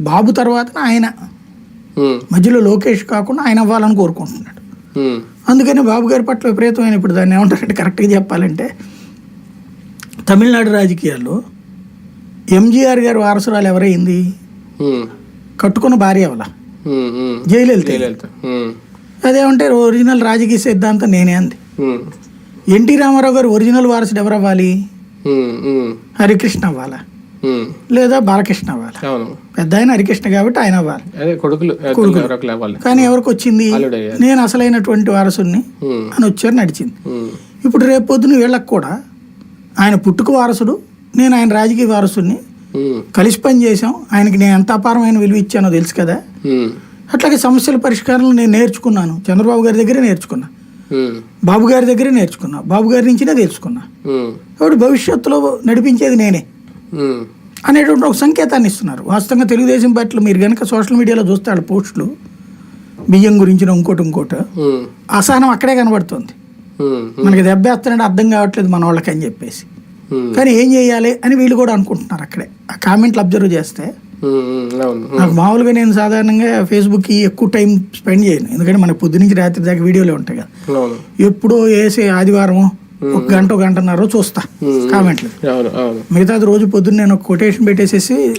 బాబు తర్వాత ఆయన. మధ్యలో లోకేష్ కాకుండా ఆయన అవ్వాలని కోరుకుంటున్నాడు. అందుకని బాబు గారి పట్ల విపరీతమైన ఇప్పుడు దాన్ని ఏమంటారంటే కరెక్ట్గా చెప్పాలంటే తమిళనాడు రాజకీయాల్లో ఎంజీఆర్ గారి వారసురాలు ఎవరైంది? కట్టుకున్న భార్య అవల. జయలలిత. అదేమంటే ఒరిజినల్ రాజకీయ సిద్ధాంతం నేనే అంది. ఎన్టీ రామారావు గారు ఒరిజినల్ వారసుడు ఎవరు అవ్వాలి ఉమ్, ఉమ్, హరికృష్ణ అవ్వాలా. లేదా బాలకృష్ణ అవ్వాలి. పెద్ద ఆయన హరికృష్ణ కాబట్టి ఆయన అవ్వాలి. కొడుకులు కానీ ఎవరికి వచ్చింది. నేను అసలైనటువంటి వారసుని అని వచ్చారు నడిచింది. ఇప్పుడు రేపు పొద్దున వీళ్ళకి కూడా ఆయన పుట్టుక వారసుడు నేను ఆయన రాజకీయ వారసుని కలిసి పని చేసాం ఆయనకి నేను ఎంత అపారమైన విలువ ఇచ్చానో తెలుసు కదా? అట్లాగే సమస్యల పరిష్కారం నేను నేర్చుకున్నాను. చంద్రబాబు గారి దగ్గరే నేర్చుకున్నా. బాబు గారి దగ్గరే నేర్చుకున్నా. బాబు గారి నుంచినే తెలుసుకున్నా. కాబట్టి భవిష్యత్తులో నడిపించేది నేనే. అనేటువంటి ఒక సంకేతాన్ని ఇస్తున్నారు. వాస్తవంగా తెలుగుదేశం పార్టీలో మీరు కనుక సోషల్ మీడియాలో చూస్తే వాళ్ళ పోస్టులు బియ్యం గురించిన ఇంకోటి ఇంకోటి అసహనం అక్కడే కనబడుతుంది. మనకి దెబ్బేస్తున్నాడు అర్థం కావట్లేదు మన వాళ్ళకి అని చెప్పేసి. కానీ ఏం చేయాలి అని వీళ్ళు కూడా అనుకుంటున్నారు అక్కడే. ఆ కామెంట్లు అబ్జర్వ్ చేస్తే నాకు మామూలుగా నేను సాధారణంగా ఫేస్బుక్కి ఎక్కువ టైం స్పెండ్ చేయను. ఎందుకంటే మనకు పొద్దు నుంచి రాత్రి దాకా వీడియోలే ఉంటాయి కదా. ఎప్పుడో వేసే ఆదివారం ఒక గంట ఒక గంటన్నర చూస్తా కామెంట్లు. మిగతాది రోజు పొద్దున్న నేను ఒక కొటేషన్ పెట్టేసేసి